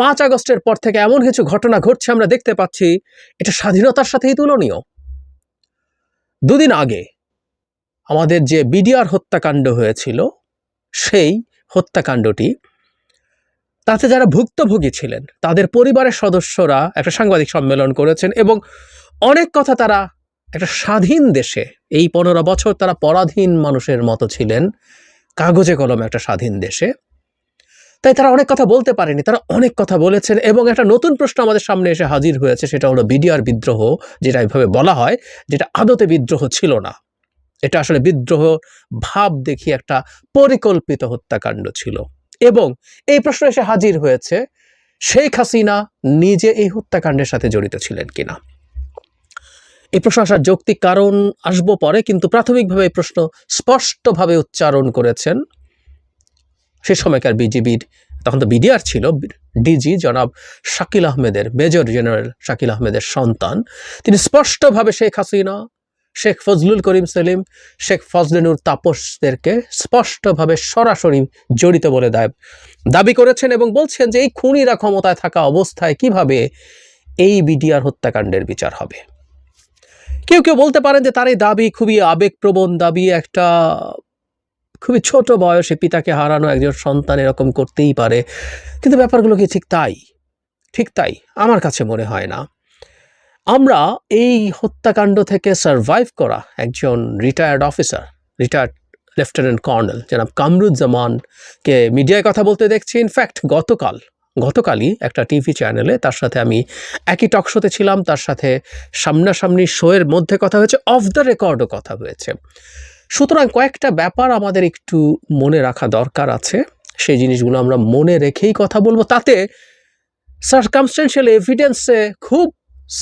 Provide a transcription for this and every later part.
পাঁচ আগস্টের পর থেকে এমন কিছু ঘটনা ঘটছে আমরা দেখতে পাচ্ছি, এটা স্বাধীনতার সাথেই তুলনীয়। দুদিন আগে আমাদের যে বিডিআর হত্যাকাণ্ড হয়েছিল, সেই হত্যাকাণ্ডটি, তাতে যারা ভুক্তভোগী ছিলেন, তাদের পরিবারের সদস্যরা একটা সাংবাদিক সম্মেলন করেছেন এবং অনেক কথা তারা একটা স্বাধীন দেশে, এই পনেরো বছর তারা পরাধীন মানুষের মতো ছিলেন, কাগজে কলমে একটা স্বাধীন দেশে তাই তারা অনেক কথা বলতে পারেনি, তারা অনেক কথা বলেছেন এবং একটা নতুন প্রশ্ন আমাদের সামনে এসে হাজির হয়েছে, সেটা হলো বিডিআর বিদ্রোহ, যেটা এইভাবে বলা হয়, যেটা আদতে বিদ্রোহ ছিল না। এটা আসলে বিদ্রোহ ভাব দেখি একটা পরিকল্পিত হত্যাকাণ্ড ছিল। এবং এই প্রশ্ন এসে হাজির হয়েছে, শেখ হাসিনা নিজে এই হত্যাকাণ্ডের সাথে জড়িত ছিলেন কিনা? এই প্রশ্ন আসার যৌক্তিক কারণ আসব পরে, কিন্তু প্রাথমিকভাবে এই প্রশ্ন স্পষ্টভাবে উচ্চারণ করেছেন সে সময়কার বিজিবির, তখন তো বিডিআর ছিল, ডিজি জনাব শাকিল আহমেদের, মেজর জেনারেল শাকিল আহমেদের সন্তান। তিনি স্পষ্টভাবে শেখ হাসিনা, শেখ ফজলুল করিম সেলিম, শেখ ফজলেনুর তাপসদেরকে স্পষ্টভাবে সরাসরি জড়িত বলে দায়, দাবি করেছেন এবং বলছেন যে এই খুনিরা ক্ষমতায় থাকা অবস্থায় কীভাবে এই বিডিআর হত্যাকাণ্ডের বিচার হবে। কেউ কেউ বলতে পারেন যে তার এই দাবি খুবই আবেগপ্রবণ দাবি, একটা খুবই ছোট বয়সে পিতাকে হারানো একজন সন্তান এরকম করতেই পারে। কিন্তু ব্যাপারগুলো কি ঠিক তাই? ঠিক তাই, আমার কাছে মনে হয় না। আমরা এই হত্যাকাণ্ড থেকে সারভাইভ করা একজন retired officer retired lieutenant colonel জনাব কামরুজ্জামানকে মিডিয়ায় কথা বলতে দেখছি। ইনফ্যাক্ট গতকাল, গতকালই একটা টিভি চ্যানেলে তার সাথে আমি একই টক শোতে ছিলাম। তার সাথে সামনাসামনি শোয়ের মধ্যে কথা হয়েছে অফ দ্য রেকর্ডও কথা হয়েছে। সুতরাং কয়েকটা ব্যাপার আমাদের একটু মনে রাখা দরকার আছে। সেই জিনিসগুলো আমরা মনে রেখেই কথা বলব। তাতে সার্কামস্টেন্সিয়াল এভিডেন্সে খুব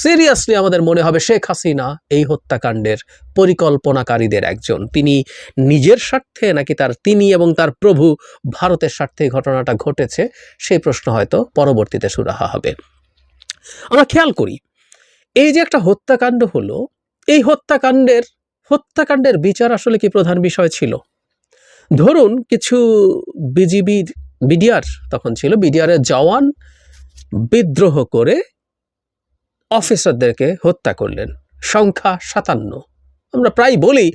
সিরিয়াসলি আমাদের মনে হবে শেখ হাসিনা এই হত্যাকাণ্ডের পরিকল্পনাকারীদের একজন। তিনি নিজের স্বার্থে নাকি তার তিনি এবং তার প্রভু ভারতের স্বার্থে ঘটনাটা ঘটেছে, সেই প্রশ্ন হয়তো পরবর্তীতে সুরাহা হবে। আমরা খেয়াল করি, এই যে একটা হত্যাকাণ্ড হলো, এই হত্যাকাণ্ডের হত্যাকাণ্ডের বিচার আসলে কি প্রধান বিষয় ছিল? ধরুন কিছু বিজিবির বিডিআর তখন ছিল বিডিআরের জওয়ান বিদ্রোহ করে অফিসারদেরকে হত্যা করলেন, সংখ্যা সাতান্ন। আমরা প্রায় বলি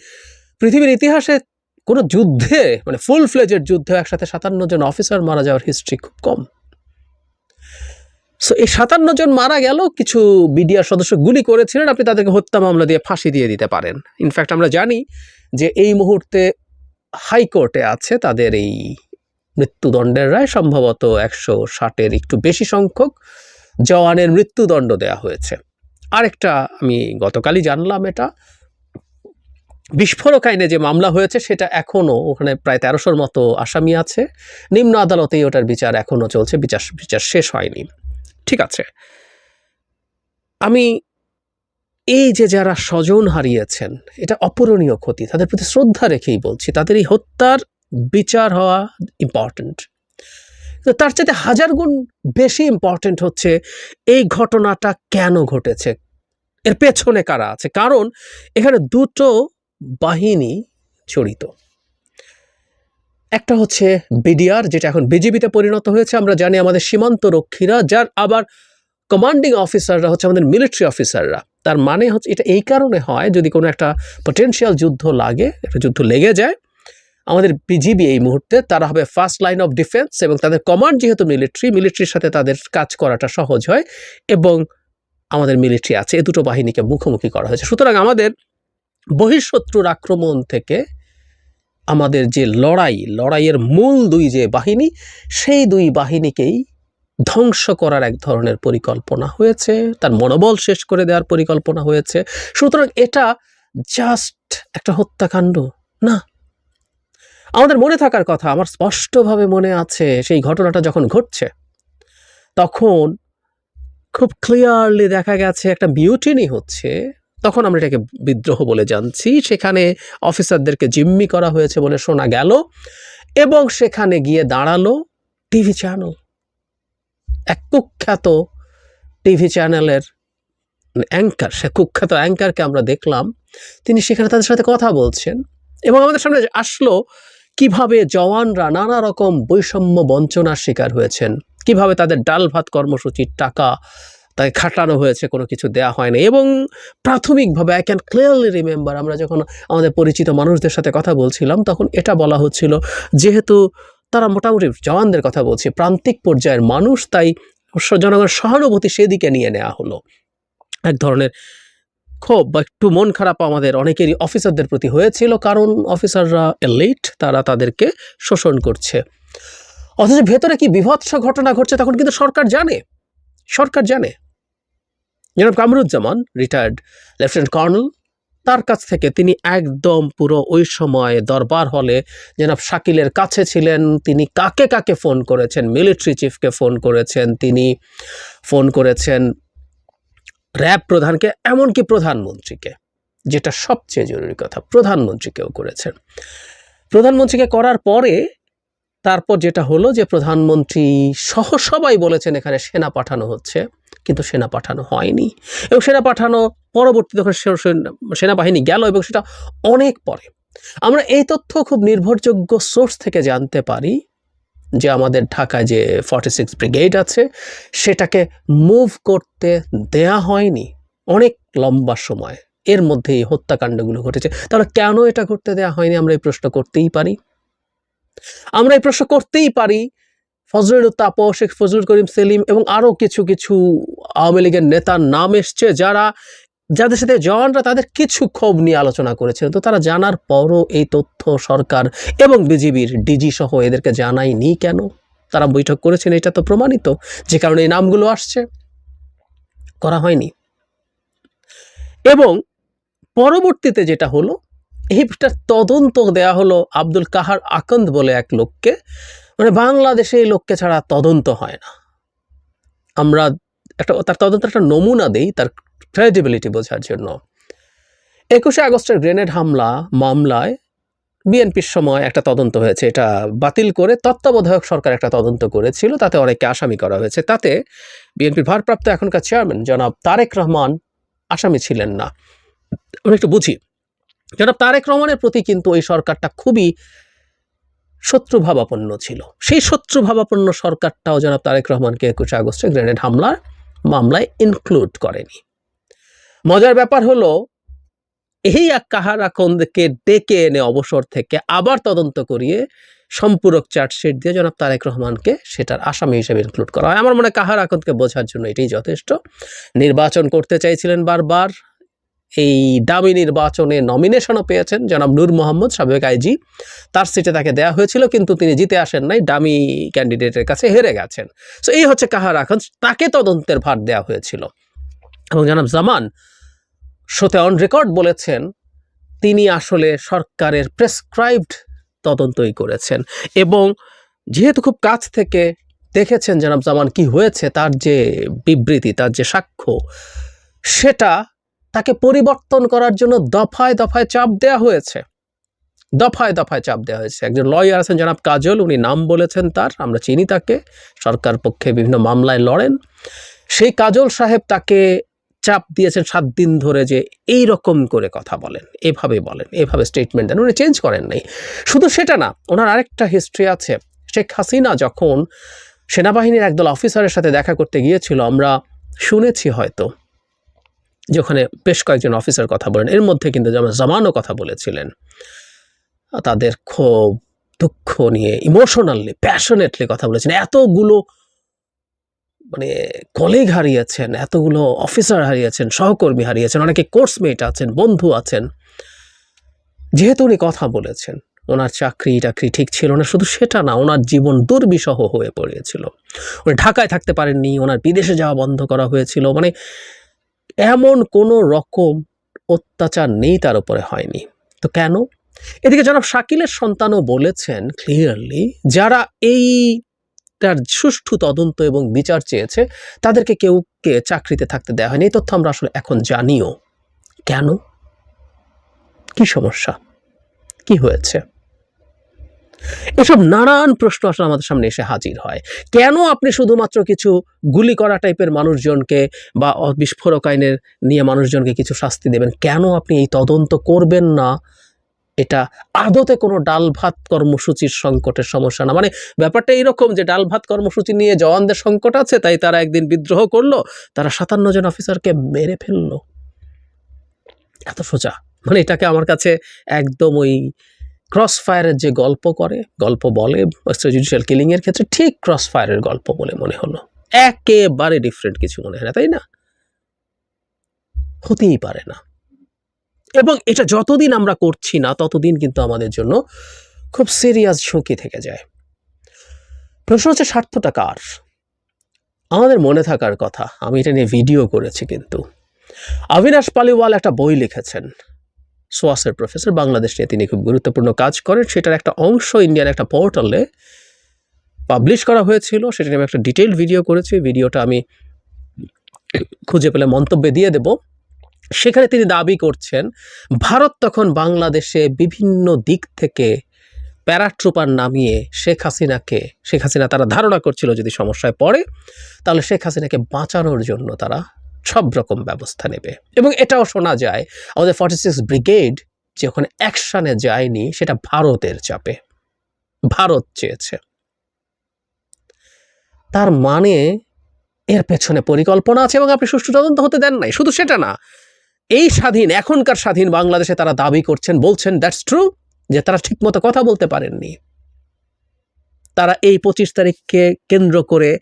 পৃথিবীর ইতিহাসে কোনো যুদ্ধে মানে ফুল ফ্লেজের যুদ্ধে একসাথে সাতান্ন জন অফিসার মারা যাওয়ার হিস্ট্রি খুব কম। সো এই সাতান্ন জন মারা গেল, কিছু বিডিআর সদস্য গুলি করেছিলেন, আপনি তাদেরকে হত্যা মামলা দিয়ে ফাঁসি দিয়ে দিতে পারেন। ইনফ্যাক্ট আমরা জানি যে এই মুহূর্তে হাইকোর্টে আছে তাদের এই মৃত্যুদণ্ডের রায়, সম্ভবত একশো ষাটের একটু বেশি সংখ্যক জওয়ানের মৃত্যুদণ্ড দেয়া হয়েছে। আরেকটা আমি গতকালই জানলাম এটা। বিস্ফোরক আইনে যে মামলা হয়েছে, সেটা এখনও ওখানে প্রায় তেরোশোর মতো আসামি আছে। নিম্ন আদালতেই ওটার বিচার এখনও চলছে, বিচার বিচার শেষ হয়নি। ঠিক আছে। আমি এই যে যারা স্বজন হারিয়েছেন, এটা অপূরণীয় ক্ষতি। তাদের প্রতি শ্রদ্ধা রেখেই বলছি, তাদের এই হত্যার বিচার হওয়া ইম্পর্ট্যান্ট তার চাইতে হাজার গুণ বেশি ইম্পর্ট্যান্ট হচ্ছে, এই ঘটনাটা কেন ঘটেছে? এর পেছনে কারা আছে? কারণ এখানে দুটো বাহিনী জড়িত। একটা হচ্ছে বিডিআর, যেটা এখন বিজিবিতে পরিণত হয়েছে। আমরা জানি আমাদের সীমান্ত রক্ষীরা যার আবার কমান্ডিং অফিসাররা হচ্ছে আমাদের মিলিটারি অফিসাররা তার মানে হচ্ছে এটা এই কারণে হয়, যদি কোনো একটা পটেনশিয়াল যুদ্ধ লাগে, একটা যুদ্ধ লেগে যায়, আমাদের বিজিবি এই মুহূর্তে, তারা হবে ফার্স্ট লাইন অফ ডিফেন্স এবং তাদের কমান্ড যেহেতু মিলিটারি মিলিটারির সাথে তাদের কাজ করাটা সহজ হয় এবং আমাদের মিলিটারি আছে। এ দুটো বাহিনীকে মুখোমুখি করা হয়েছে। সুতরাং আমাদের বহিঃশত্রুর আক্রমণ থেকে আমাদের যে লড়াই, লড়াইয়ের মূল দুই যে বাহিনী, সেই দুই বাহিনীকেই ধ্বংস করার এক ধরনের পরিকল্পনা হয়েছে। তার মনোবল শেষ করে দেওয়ার পরিকল্পনা হয়েছে। সুতরাং এটা জাস্ট একটা হত্যাকাণ্ড, না? আমাদের মনে থাকার কথা, আমার স্পষ্টভাবে মনে আছে, সেই ঘটনাটা যখন ঘটছে, তখন খুব ক্লিয়ারলি দেখা গেছে একটা মিউটিনি হচ্ছে। তখন আমরা এটাকে বিদ্রোহ বলে জানছি। সেখানে অফিসারদেরকে জিম্মি করা হয়েছে বলে শোনা গেল এবং সেখানে গিয়ে দাঁড়াল টিভি চ্যানেল। এক কুখ্যাত টিভি চ্যানেলের অ্যাঙ্কার, সে কুখ্যাত অ্যাঙ্কারকে আমরা দেখলাম। তিনি সেখানে তাদের সাথে কথা বলছেন এবং আমাদের সামনে আসলো কীভাবে জওয়ানরা নানা রকম বৈষম্য বঞ্চনার শিকার হয়েছেন, কীভাবে তাদের ডাল ভাত কর্মসূচির টাকা তাকে খাটানো হয়েছে, কোনো কিছু দেয়া হয়নি। এবং প্রাথমিকভাবে আই ক্যান ক্লিয়ারলি রিমেম্বার আমরা যখন আমাদের পরিচিত মানুষদের সাথে কথা বলছিলাম, তখন এটা বলা হচ্ছিল, যেহেতু তারা মোটামুটি জওয়ানদের কথা বলছি, প্রান্তিক পর্যায়ের মানুষ, তাই জনগণের সহানুভূতি সেদিকে নিয়ে নেওয়া হলো। এক ধরনের ক্ষোভ বা একটু মন খারাপ আমাদের অনেকেরই অফিসারদের প্রতি হয়েছিল, কারণ অফিসাররা এলিট, তারা তাদেরকে শোষণ করছে। অথচ ভেতরে কি বিভৎস ঘটনা ঘটছে, তখন কিন্তু সরকার জানে। সরকার জানে। জনাব কামরুজ্জামান রিটায়ার্ড লেফটেন্যান্ট কর্নেল তার কাছ থেকে তিনি একদম পুরো ওই সময় দরবার হলে জনাব শাকিলের কাছে ছিলেন। তিনি কাকে কাকে ফোন করেছেন? মিলিটারি চিফকে ফোন করেছেন। তিনি ফোন করেছেন র্যাব প্রধানকে, এমনকি প্রধানমন্ত্রীকে, যেটা সবচেয়ে জরুরি কথা, প্রধানমন্ত্রীকেও করেছেন। প্রধানমন্ত্রীকে করার পরে তারপর যেটা হলো যে প্রধানমন্ত্রী সহ সবাই বলেছেন এখানে সেনা পাঠানো হচ্ছে, কিন্তু সেনা পাঠানো হয়নি। এবং সেনা পাঠানো পরবর্তী যখন সেনাবাহিনী গেল এবং সেটা অনেক পরে। আমরা এই তথ্য খুব নির্ভরযোগ্য সোর্স থেকে জানতে পারি যে আমাদের ঢাকায় যে ফর্টি সিক্স ব্রিগেড আছে, সেটাকে মুভ করতে দেয়া হয়নি অনেক লম্বা সময়। এর মধ্যে এই হত্যাকাণ্ডগুলো ঘটেছে। তাহলে কেন এটা ঘটতে দেওয়া হয়নি? আমরা এই প্রশ্ন করতেই পারি। আমরা এই প্রশ্ন করতেই পারি, ফজলুল তাপস, শেখ ফজলুল করিম সেলিম এবং আরও কিছু কিছু আওয়ামী লীগের নেতার নাম এসছে যারা, যাদের সাথে জওয়ানরা তাদের কিছু ক্ষোভ নিয়ে আলোচনা করেছেন। তো তারা জানার পরও এই তথ্য সরকার এবং বিজিবির ডিজি সহ এদেরকে জানায়নি কেন? তারা বৈঠক করেছেন, এটা তো প্রমাণিত। যে কারণে এই নামগুলো আসছে, করা হয়নি। এবং পরবর্তীতে যেটা হলো এইটার তদন্ত দেয়া হলো আব্দুল কাহার আকন্দ বলে এক লোককে। মানে বাংলাদেশে এই লোককে ছাড়া তদন্ত হয় না। আমরা একটা, তার তদন্তের একটা নমুনা দেই, তার ক্রেডিবিলিটি বোঝার জন্য। একুশে আগস্টের গ্রেনেড হামলা, মামলায় বিএনপির সময় একটা তদন্ত হয়েছে, এটা বাতিল করে তত্ত্বাবধায়ক সরকার একটা তদন্ত করেছিল, তাতে অনেককে আসামি করা হয়েছে। তাতে বিএনপির ভারপ্রাপ্ত এখনকার চেয়ারম্যান জনাব তারেক রহমান আসামি ছিলেন না। আমরা একটু বুঝি। জনাব তারেক রহমানের প্রতি কিন্তু এই সরকারটা খুবই শত্রুভাবাপন্ন ছিল। সেই শত্রুভাবাপন্ন সরকারটাও জনাব তারেক রহমানকে একুশে আগস্টে গ্রেনেড হামলার মামলায় ইনক্লুড করেনি। মজার ব্যাপার হলো, এই কাহারা খন্দকে ডেকে এনে অবসর থেকে আবার তদন্ত করিয়ে সম্পূরক চার্জশিট দিয়ে জনাব তারেক রহমানকে সেটার আসামি হিসেবে ইনক্লুড করা হয়। আমার মনে কাহার আকন্দকে বোঝার জন্য এটাই যথেষ্ট। নির্বাচন করতে চাইছিলেন বারবার এই দামি নির্বাচনে নমিনেশনও পেয়েছেন জনাব নূর মোহাম্মদ সাবেক আইজি। তার সিটে তাকে দেওয়া হয়েছিল, কিন্তু তিনি জিতে আসেন নাই ডামি ক্যান্ডিডেটের কাছে হেরে গেছেন। সো এই হচ্ছে কাহার এখন তাকে তদন্তের ভার দেওয়া হয়েছিল। এবং জনাব জামান শোতে অন রেকর্ড বলেছেন, তিনি আসলে সরকারের প্রেসক্রাইবড তদন্তই করেছেন। এবং যেহেতু খুব কাছ থেকে দেখেছেন জনাব জামান কি হয়েছে, তার যে বিবৃতি, তার যে সাক্ষ্য, সেটা তাকে পরিবর্তন করার জন্য দফায় দফায় চাপ দেওয়া হয়েছে। দফায় দফায় চাপ দেওয়া হয়েছে। একজন লয়ার আছেন জনাব কাজল, উনি নাম বলেছেন তার, আমরা চিনি তাকে। সরকার পক্ষে বিভিন্ন মামলায় লড়েন। সেই কাজল সাহেব তাকে চাপ দিয়েছেন সাত দিন ধরে যে এই রকম করে কথা বলেন, এভাবে বলেন, এভাবে স্টেটমেন্ট দেন। উনি চেঞ্জ করেন নাই। শুধু সেটা না, ওনার আরেকটা হিস্ট্রি আছে। শেখ হাসিনা যখন সেনাবাহিনীর একদল অফিসারের সাথে দেখা করতে গিয়েছিল, আমরা শুনেছি হয়তো যে ওখানে বেশ কয়েকজন অফিসার কথা বলেন, এর মধ্যে কিন্তু যেমন জামানও কথা বলেছিলেন। তাদের ক্ষোভ দুঃখ নিয়ে ইমোশনালি প্যাশনেটলি কথা বলেছেন। এতগুলো মানে কলিগ হারিয়েছেন, এতগুলো অফিসার হারিয়েছেন, সহকর্মী হারিয়েছেন, অনেকে কোর্সমেট আছেন, বন্ধু আছেন। যেহেতু উনি কথা বলেছেন, ওনার চাকরি, টাকরি ঠিক ছিল না, শুধু সেটা না, ওনার জীবন দুর্বিষহ হয়ে পড়েছিল উনি ঢাকায় থাকতে পারেননি, ওনার বিদেশে যাওয়া বন্ধ করা হয়েছিল মানে এমন কোনো রকম অত্যাচার নেই তার উপরে হয়নি। তো কেন? এদিকে জনাব শাকিলের সন্তানও বলেছেন ক্লিয়ারলি যারা এই তার সুষ্ঠু তদন্ত এবং বিচার চেয়েছে, তাদেরকে কেউকে চাকরিতে থাকতে দেওয়া হয়নি। এই তথ্য আমরা আসলে এখন জানিও। কেন? কি সমস্যা? কি হয়েছে? এসব নানান প্রশ্ন আসলে আমাদের সামনে এসে হাজির হয়। কেন আপনি শুধুমাত্র কিছু গুলি করা টাইপের মানুষজনকে বা বিস্ফোরক আইনের নিয়ে মানুষজনকে কিছু শাস্তি দেবেন? কেন আপনি এই তদন্ত করবেন না? এটা আদতে কোনো ডাল ভাত কর্মসূচির সংকটের সমস্যা না। মানে ব্যাপারটা এইরকম যে ডাল ভাত কর্মসূচি নিয়ে জওয়ানদের সংকট আছে, তাই তারা একদিন বিদ্রোহ করল, তারা সাতান্ন জন অফিসারকে মেরে ফেলল। এত সোজা। মানে এটাকে আমার কাছে একদম ওই ক্রস ফায়ারের যে গল্প করে, গল্প বলে জুডিশিয়াল কিলিংয়ের ক্ষেত্রে ঠিক ক্রস ফায়ারের গল্প বলে মনে হলো। একেবারে ডিফারেন্ট কিছু মনে হয় না, তাই না? হতেই পারে না। এবং এটা যতদিন আমরা করছি না, ততদিন কিন্তু আমাদের জন্য খুব সিরিয়াস ঝুঁকি থেকে যায়। প্রশ্ন হচ্ছে, স্বার্থটা কার? আমাদের মনে থাকার কথা, আমি এটা নিয়ে ভিডিও করেছি কিন্তু। অবিনাশ পালিওয়াল একটা বই লিখেছেন। সোয়াসের প্রফেসর বাংলাদেশ নিয়ে তিনি খুব গুরুত্বপূর্ণ কাজ করেন। সেটার একটা অংশ ইন্ডিয়ান একটা পোর্টালে পাবলিশ করা হয়েছিল। সেটা নিয়ে আমি একটা ডিটেইল ভিডিও করেছি। ভিডিওটা আমি খুঁজে পেলে মন্তব্যে দিয়ে দেব। সেখানে তিনি দাবি করছেন, ভারত তখন বাংলাদেশে বিভিন্ন দিক থেকে প্যারাট্রুপার নামিয়ে শেখ হাসিনাকে, শেখ হাসিনা তারা ধারণা করছিল যদি সমস্যায় পড়ে, তাহলে শেখ হাসিনাকে বাঁচানোর জন্য তারা সব রকম ব্যবস্থা নেবে। এবং এটাও শোনা যায়, আমাদের ফর্টি সিক্স ব্রিগেড যে ওখানে অ্যাকশানে যায়নি, সেটা ভারতের চাপে। ভারত চেয়েছে। তার মানে এর পেছনে পরিকল্পনা আছে এবং আপনি সুষ্ঠু তদন্ত হতে দেন নাই। শুধু সেটা না, এই স্বাধীন, এখনকার স্বাধীন বাংলাদেশে তারা দাবি করছেন, বলছেন দ্যাটস ট্রু যে তারা ঠিকমতো কথা বলতে পারেননি। তারা এই পঁচিশ তারিখকে কেন্দ্র করে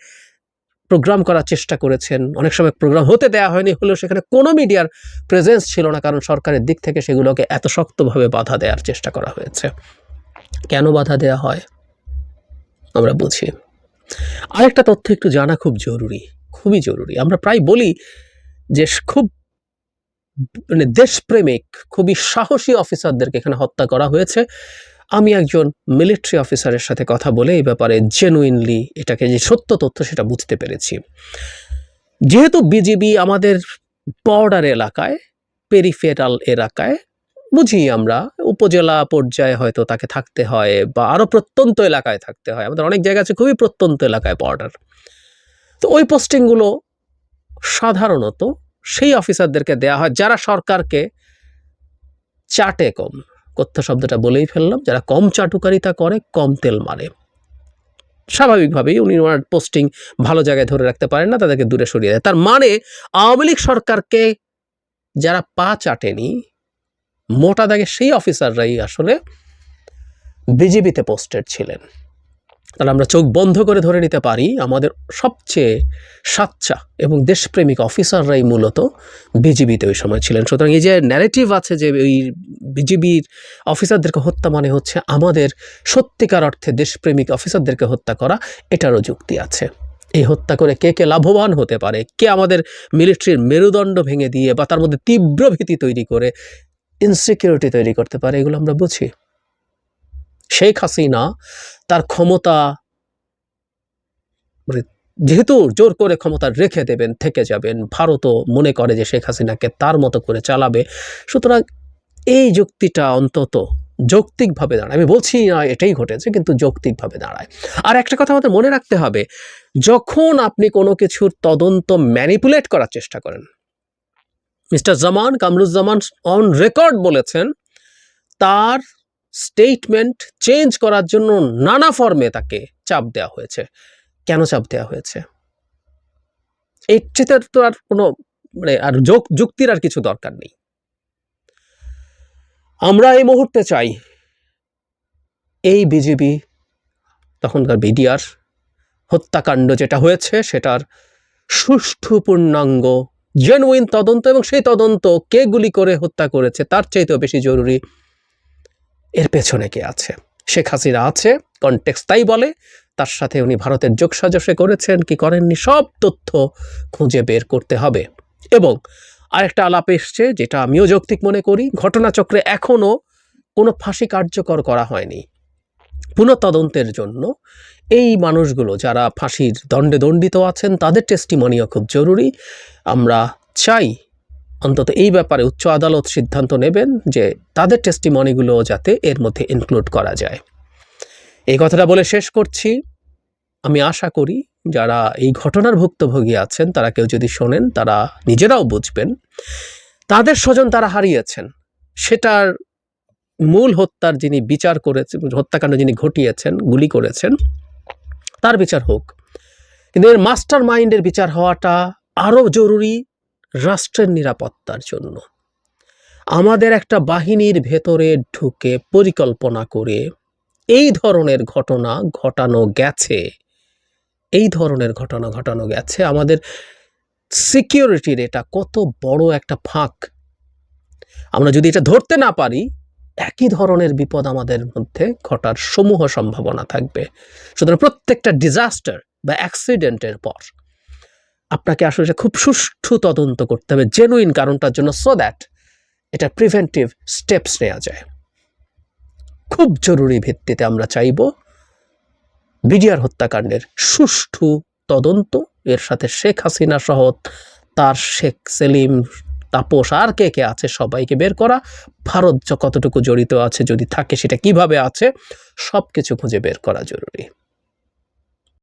প্রোগ্রাম করার চেষ্টা করেছেন। অনেক সময় প্রোগ্রাম হতে দেওয়া হয়নি, হলেও সেখানে কোনো মিডিয়ার প্রেজেন্স ছিল না, কারণ সরকারের দিক থেকে সেগুলোকে এত শক্তভাবে বাধা দেওয়ার চেষ্টা করা হয়েছে। কেন বাধা দেওয়া হয়? আমরা বুঝি। আরেকটা তথ্য একটু জানা খুব জরুরি, খুবই জরুরি। আমরা প্রায় বলি যে খুব মানে দেশপ্রেমিক, খুবই সাহসী অফিসারদেরকে এখানে হত্যা করা হয়েছে। আমি একজন মিলিটারি অফিসারের সাথে কথা বলে এই ব্যাপারে জেনুইনলি এটাকে যে সত্য তথ্য সেটা বুঝতে পেরেছি। যেহেতু বিজিবি আমাদের বর্ডার এলাকায় পেরিফেরাল এলাকায়, বুঝি আমরা, উপজেলা পর্যায়ে হয়তো তাকে থাকতে হয় বা আরও প্রত্যন্ত এলাকায় থাকতে হয়। আমাদের অনেক জায়গা আছে খুবই প্রত্যন্ত এলাকায় বর্ডার তো ওই পোস্টিংগুলো সাধারণত সেই অফিসারদেরকে দেয়া হয় যারা সরকারকে চাটে কম। কথ্য শব্দটা বলেই ফেললাম, যারা কম চাটুকারিতা করে, কম তেল মারে স্বাভাবিকভাবেই উনি ওনার পোস্টিং ভালো জায়গায় ধরে রাখতে পারেন না, তাদেরকে দূরে সরিয়ে দেয়। তার মানে আওয়ামী লীগ সরকারকে যারা পা চাটেনি, মোটা দাগে সেই অফিসাররাই আসলে বিজেপিতে পোস্টেড ছিলেন। তাহলে আমরা চোখ বন্ধ করে ধরে নিতে পারি, আমাদের সবচেয়ে সাচ্চা এবং দেশপ্রেমিক অফিসাররাই মূলত বিজিবিতে ওই সময় ছিলেন। সুতরাং এই যে ন্যারেটিভ আছে যে ওই বিজিবির অফিসারদেরকে হত্যা মানে হচ্ছে আমাদের সত্যিকার অর্থে দেশপ্রেমিক অফিসারদেরকে হত্যা করা, এটারও যুক্তি আছে। এই হত্যা করে কে কে লাভবান হতে পারে, কে আমাদের মিলিটারির মেরুদণ্ড ভেঙে দিয়ে বা তার মধ্যে তীব্র ভীতি তৈরি করে ইনসিকিউরিটি তৈরি করতে পারে, এগুলো আমরা বুঝি। শেখ হাসিনা তার ক্ষমতা মানে যেহেতু জোর করে ক্ষমতা রেখে দেবেন, থেকে যাবেন, ভারতও মনে করে যে শেখ হাসিনাকে তার মতো করে চালাবে। সুতরাং এই যুক্তিটা অন্তত যৌক্তিকভাবে দাঁড়ায়। আমি বলছি না এটাই ঘটেছে, কিন্তু যৌক্তিকভাবে দাঁড়ায়। আর একটা কথা আমাদের মনে রাখতে হবে, যখন আপনি কোনো কিছুর তদন্ত ম্যানিপুলেট করার চেষ্টা করেন, mister Zaman Kamruzzaman on record বলেছেন, তার স্টেটমেন্ট চেঞ্জ করার জন্য নানা ফর্মে তাকে চাপ দেওয়া হয়েছে। কেন চাপ দেওয়া হয়েছে? এর তো আর কোনো মানে আর যুক্তির আর কিছু দরকার নেই। আমরা এই মুহূর্তে চাই, এই বিজেপি, তখনকার বিডিআর হত্যাকাণ্ড যেটা হয়েছে, সেটার সুষ্ঠু পূর্ণাঙ্গ জেনুইন তদন্ত এবং সেই তদন্ত কে গুলি করে হত্যা করেছে, তার চাইতেও বেশি জরুরি এর পেছনে কে আছে? শেখ হাসিনা আছে কনটেক্স তাই বলে। তার সাথে উনি ভারতের যোগসাজশে করেছেন, কি করেননি? সব তথ্য খুঁজে বের করতে হবে। এবং আরেকটা আলাপ এসছে, যেটা আমিও যৌক্তিক মনে করি, ঘটনাচক্রে এখনও কোনো ফাঁসি কার্যকর করা হয়নি। পুনঃতদন্তের জন্য এই মানুষগুলো যারা ফাঁসির দণ্ডে দণ্ডিত আছেন, তাদের টেস্টিমনিও খুব জরুরি। আমরা চাই অন্তত এই ব্যাপারে উচ্চ আদালত সিদ্ধান্ত নেবেন যে তাদের টেস্টিমনিগুলো যাতে এর মধ্যে ইনক্লুড করা যায়। এই কথাটা বলে শেষ করছি। আমি আশা করি যারা এই ঘটনার ভুক্তভোগী আছেন, তারা কেউ যদি শোনেন, তারা নিজেরাও বুঝবেন। তাদের স্বজন তারা হারিয়েছেন। সেটার মূল হত্যার যিনি বিচার করেছেন হত্যাকাণ্ড যিনি ঘটিয়েছেন, গুলি করেছেন, তার বিচার হোক। কিন্তু এর মাস্টার মাইন্ডের বিচার হওয়াটা আরও জরুরি। রাষ্ট্রের নিরাপত্তার জন্য। আমাদের একটা বাহিনীর ভেতরে ঢুকে পরিকল্পনা করে এই ধরনের ঘটনা ঘটানো গেছে। এই ধরনের ঘটনা ঘটানো গেছে। আমাদের সিকিউরিটির এটা কত বড় একটা ফাঁক। আমরা যদি এটা ধরতে না পারি, একই ধরনের বিপদ আমাদের মধ্যে ঘটার সমূহ সম্ভাবনা থাকবে। সুতরাং প্রত্যেকটা ডিজাস্টার বা অ্যাক্সিডেন্টের পর আপনাকে আসলে খুব সুষ্ঠু তদন্ত করতে হবে জেনুইন কারণটার জন্য সো দ্যাট এটা প্রিভেন্টিভ স্টেপস নেওয়া যায়। খুব জরুরি ভিত্তিতে আমরা চাইব বিডিআর হত্যাকাণ্ডের সুষ্ঠু তদন্ত। এর সাথে শেখ হাসিনা সহ তার শেখ সেলিম, তাপস আর কে কে আছে সবাইকে বের করা। ভারত কতটুকু জড়িত আছে, যদি থাকে সেটা কীভাবে আছে সব কিছু খুঁজে বের করা জরুরি।